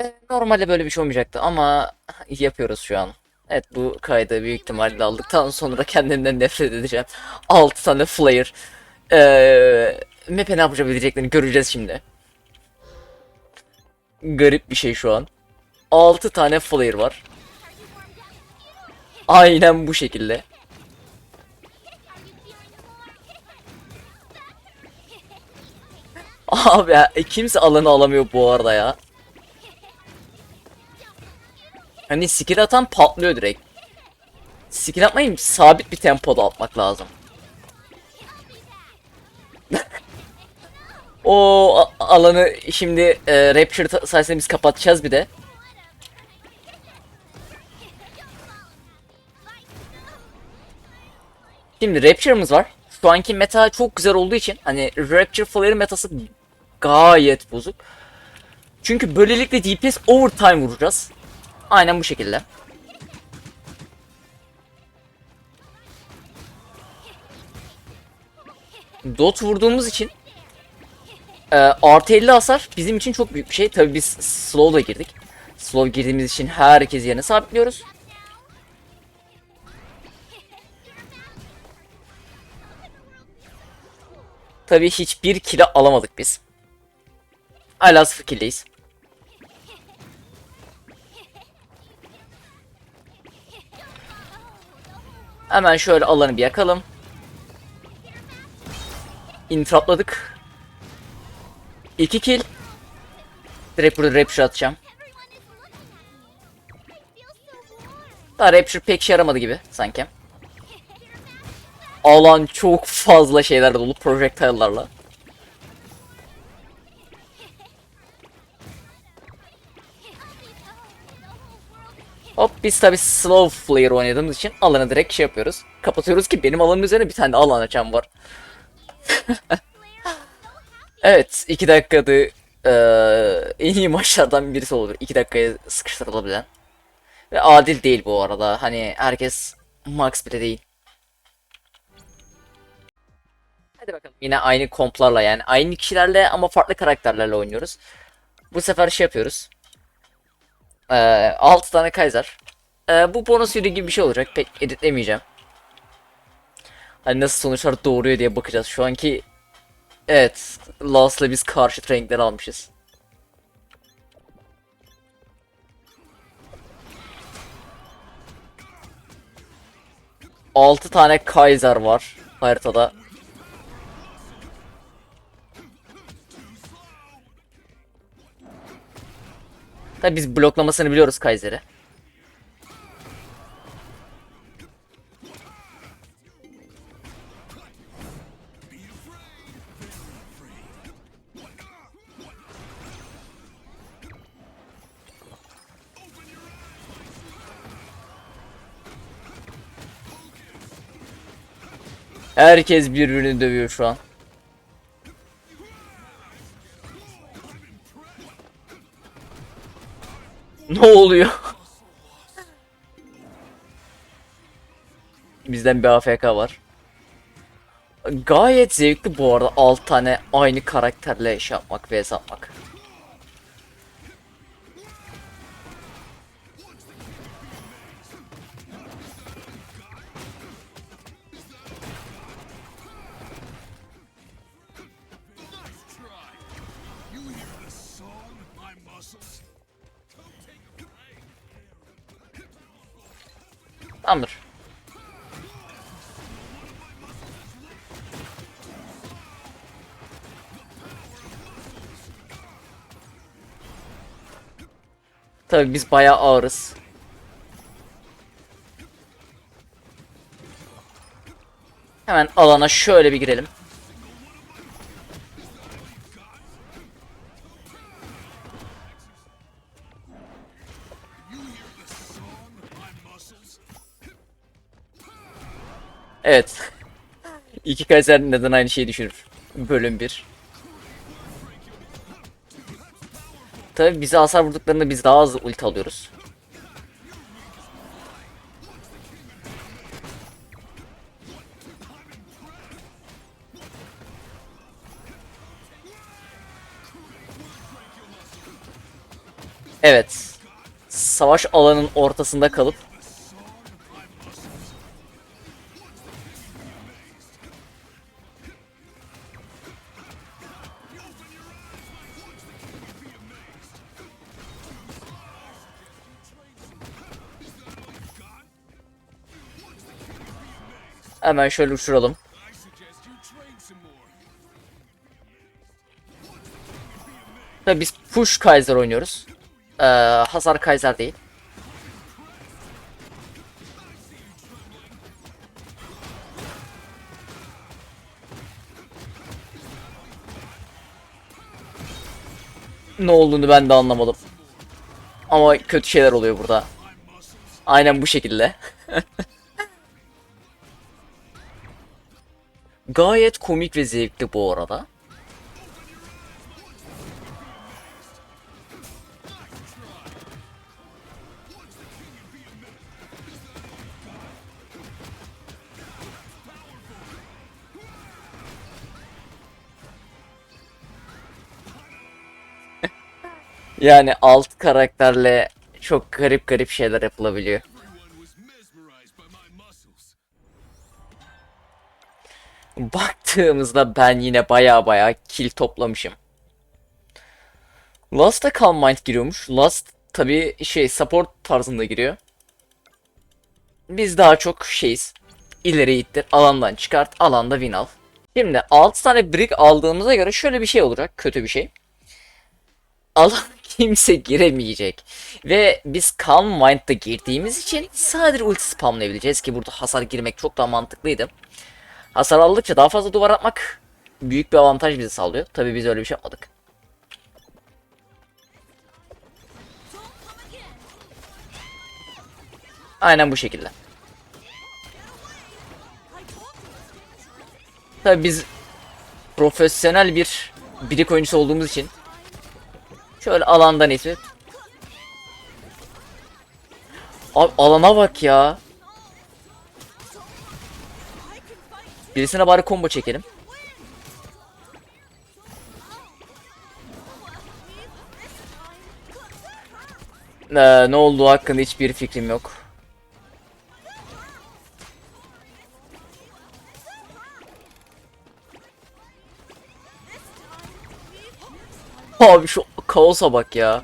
E, Normalde böyle bir şey olmayacaktı ama yapıyoruz şu an. Evet bu kaydı büyük ihtimalle aldıktan sonra kendimden nefret edeceğim. 6 tane flare. Ee, Map'e ne yapabileceklerini göreceğiz şimdi. Garip bir şey şu an. 6 tane flare var. Aynen bu şekilde. Abi ya, kimse alanı alamıyor bu arada ya. Hani skill atan patlıyor direkt. Skill atmayın sabit bir tempoda atmak lazım. o alanı şimdi e, Rapture sayesinde biz kapatacağız bir de. Şimdi Rapture'ımız var. Şu anki meta çok güzel olduğu için hani Rapture Flare metası gayet bozuk. Çünkü böylelikle DPS overtime vuracağız. Aynen bu şekilde. Dot vurduğumuz için e, artı 50 hasar bizim için çok büyük bir şey. Tabi biz slow'la girdik. Slow girdiğimiz için herkes yerine sabitliyoruz. Tabi hiçbir kilo alamadık biz. Hala sıfır kill'deyiz. Hemen şöyle alanı bir yakalım. Intrapladık. 2 kill. Direkt burada Rapture atacağım. Daha Rapture pek şey yaramadı gibi sanki. Alan çok fazla şeyler dolu projectile'larla. Biz tabi slow flare oynadığımız için alanı direkt şey yapıyoruz. Kapatıyoruz ki benim alanın üzerine bir tane alan açan var. evet 2 dakikada eee, en iyi maçlardan birisi olur. 2 dakikaya sıkıştırılabilen. Ve adil değil bu arada. Hani herkes max bile değil. Hadi bakalım. Yine aynı komplarla yani aynı kişilerle ama farklı karakterlerle oynuyoruz. Bu sefer şey yapıyoruz. Ee, 6 tane Kaiser. Ee, bu bonus video gibi bir şey olacak. Pek editlemeyeceğim. Hani nasıl sonuçlar doğuruyor diye bakacağız. Şu anki Evet, Last'la biz karşı renkler almışız. Altı tane Kaiser var haritada. Tabi biz bloklamasını biliyoruz Kaiser'i. Herkes birbirini dövüyor şu an. Ne oluyor? Bizden bir AFK var. Gayet zevkli bu arada 6 tane aynı karakterle iş yapmak ve yapmak. Tabii biz bayağı ağırız. Hemen alana şöyle bir girelim. Evet. İki Kaiser neden aynı şeyi düşünür? Bölüm 1. Tabi bize hasar vurduklarında biz daha hızlı ulti alıyoruz. Evet. Savaş alanının ortasında kalıp Hemen şöyle uçuralım. Tabii biz push Kaiser oynuyoruz. Ee, hasar Kaiser değil. Ne olduğunu ben de anlamadım. Ama kötü şeyler oluyor burada. Aynen bu şekilde. Gayet komik ve zevkli bu arada. Yani alt karakterle çok garip garip şeyler yapılabiliyor. Baktığımızda ben yine baya baya kill toplamışım. Last'a Calm Mind giriyormuş. Last tabi şey support tarzında giriyor. Biz daha çok şeyiz. İleri ittir, alandan çıkart, alanda win al. Şimdi 6 tane brick aldığımıza göre şöyle bir şey olacak, kötü bir şey. Alan kimse giremeyecek. Ve biz Calm Mind'da girdiğimiz için sadece ulti spamlayabileceğiz ki burada hasar girmek çok daha mantıklıydı. Hasar aldıkça daha fazla duvar atmak büyük bir avantaj bize sağlıyor. Tabii biz öyle bir şey yapmadık. Aynen bu şekilde. Tabii biz profesyonel bir birik oyuncusu olduğumuz için şöyle alandan ise Abi alana bak ya. Birisine bari combo çekelim. Ee, ne olduğu hakkında hiçbir fikrim yok. Abi şu kaosa bak ya.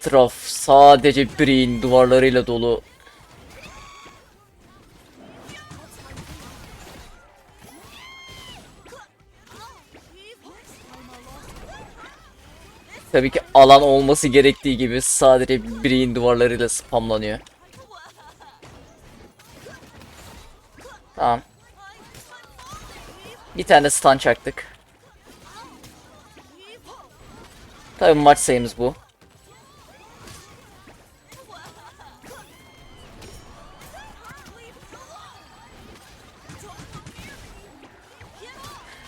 Etraf sadece Breen duvarlarıyla dolu. Tabii ki alan olması gerektiği gibi sadece Breen duvarlarıyla spamlanıyor. Tamam. Bir tane stun çaktık. Tabii maç sayımız bu.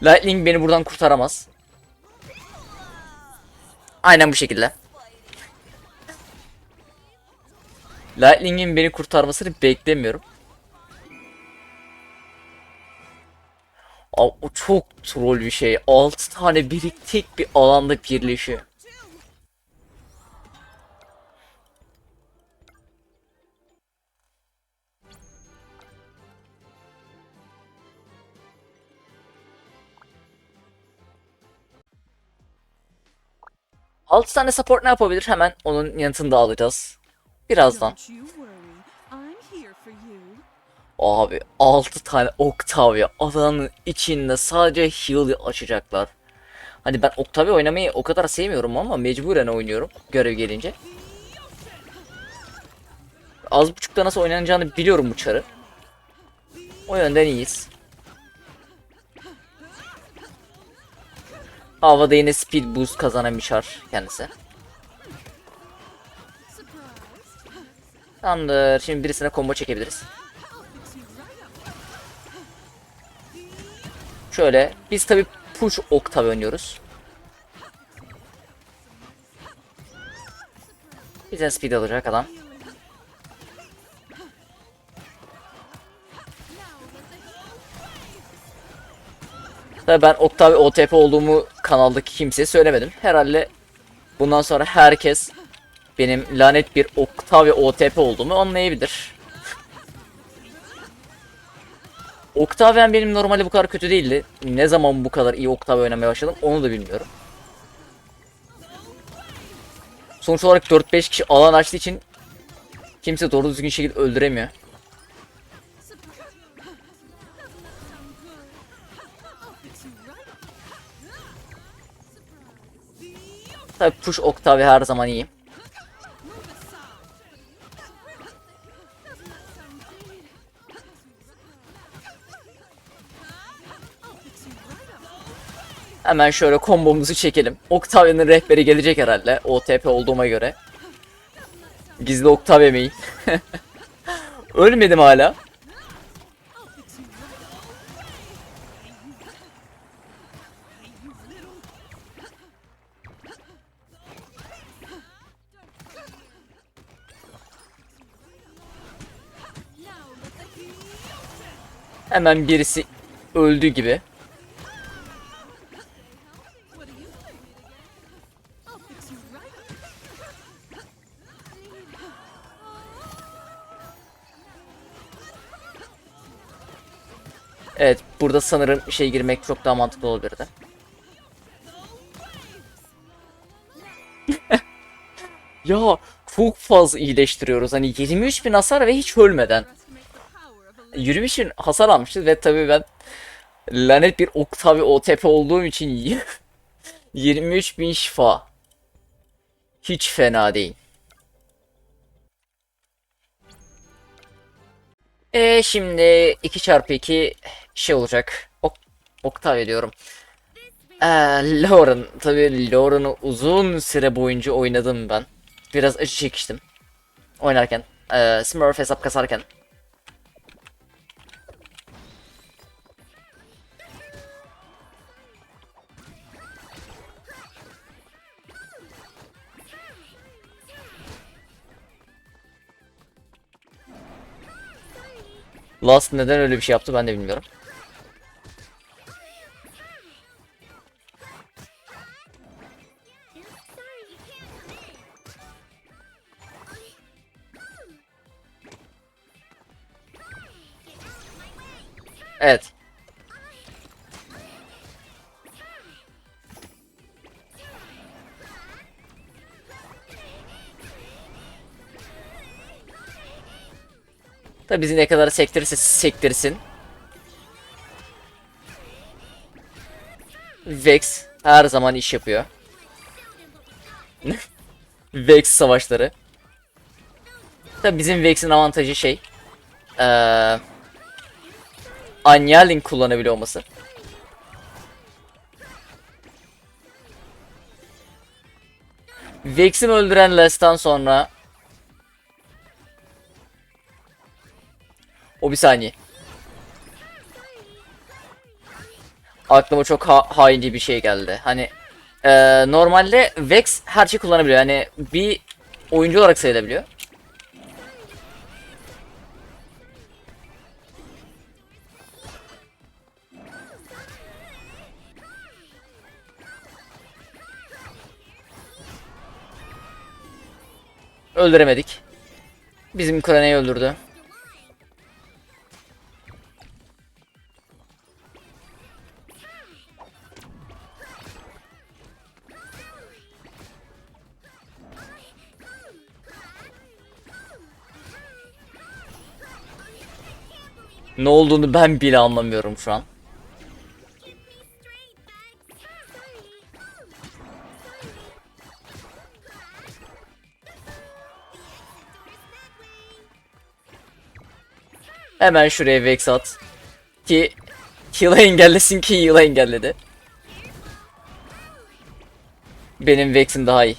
Lightning beni buradan kurtaramaz. Aynen bu şekilde. Lightning'in beni kurtarmasını beklemiyorum. Abi, o çok troll bir şey. 6 tane birik tek bir alanda birleşiyor. Altı tane support ne yapabilir? Hemen onun yanıtını da alacağız. Birazdan. Abi 6 tane Octavia alanın içinde sadece heal açacaklar. Hani ben Octavia oynamayı o kadar sevmiyorum ama mecburen oynuyorum görev gelince. Az buçukta nasıl oynanacağını biliyorum bu çarı. O yönden iyiyiz. Havada yine speed boost çar kendisi. Tamamdır. Şimdi birisine combo çekebiliriz. Şöyle biz tabi push octave oynuyoruz. Bize speed alacak adam. Tabii ben Octave OTP olduğumu kanaldaki kimseye söylemedim. Herhalde bundan sonra herkes benim lanet bir Octave OTP olduğumu anlayabilir. Octavian benim normalde bu kadar kötü değildi. Ne zaman bu kadar iyi Octave oynamaya başladım onu da bilmiyorum. Sonuç olarak 4-5 kişi alan açtığı için kimse doğru düzgün şekilde öldüremiyor. Tabi push Octave her zaman iyi. Hemen şöyle kombomuzu çekelim. Octavian'ın rehberi gelecek herhalde. OTP olduğuma göre. Gizli Octave main. Ölmedim hala. Hemen birisi öldü gibi. Evet, burada sanırım şey girmek çok daha mantıklı olabilirdi. ya çok fazla iyileştiriyoruz. Hani 23 bin hasar ve hiç ölmeden. 23 bin hasar almışız ve tabii ben lanet bir Octave OTP olduğum için 23 bin şifa. Hiç fena değil. E şimdi 2 çarpı 2 şey olacak. Ok Octave diyorum. Ee, Lauren. Tabii Lauren'ı uzun süre boyunca oynadım ben. Biraz acı çekiştim. Oynarken. Ee, Smurf hesap kasarken. Last neden öyle bir şey yaptı ben de bilmiyorum. Evet. Tabi bizi ne kadar sektirirse sektirsin. Vex her zaman iş yapıyor. Vex savaşları. Tabi bizim Vex'in avantajı şey. Eee Anyalin kullanabiliyor olması. Vex'imi öldüren Les'tan sonra O bir saniye. Aklıma çok ha haince bir şey geldi. Hani eee, normalde Vex her şeyi kullanabiliyor. Yani bir oyuncu olarak sayılabiliyor. Öldüremedik. Bizim Krane'yi öldürdü. Olduğunu ben bile anlamıyorum şu an. Hemen şuraya Vex at. Ki Heal'ı engellesin ki Heal'ı engelledi. Benim Vex'im daha iyi.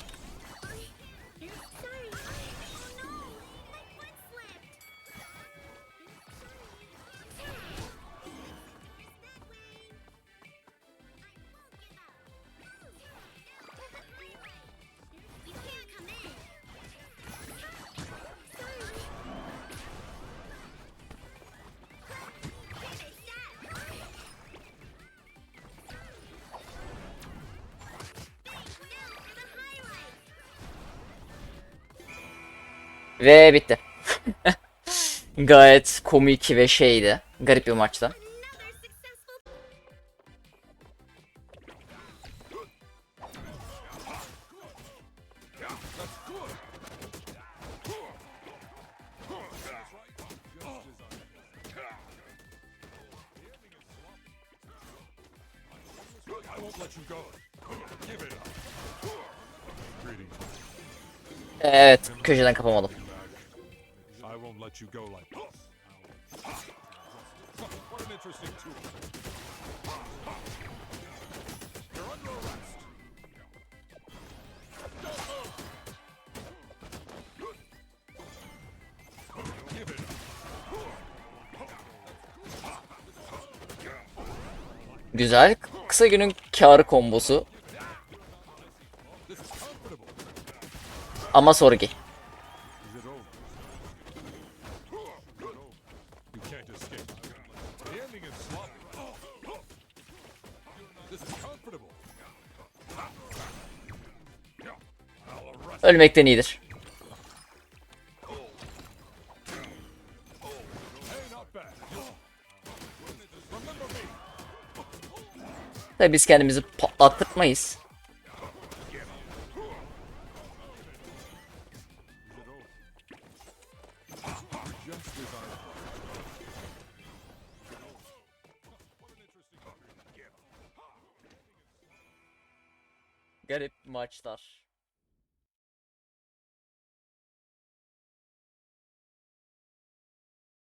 Ve bitti. Gayet komik ve şeydi. Garip bir. Greetings. Evet, köşeden kapamadım. Let you go like this. What an interesting tool. You're under arrest. Give it. Güzel. Kısa günün karı kombosu. Ama sorgi. Ölmekten iyidir. Tabii biz kendimizi patlattırmayız. Garip maçlar.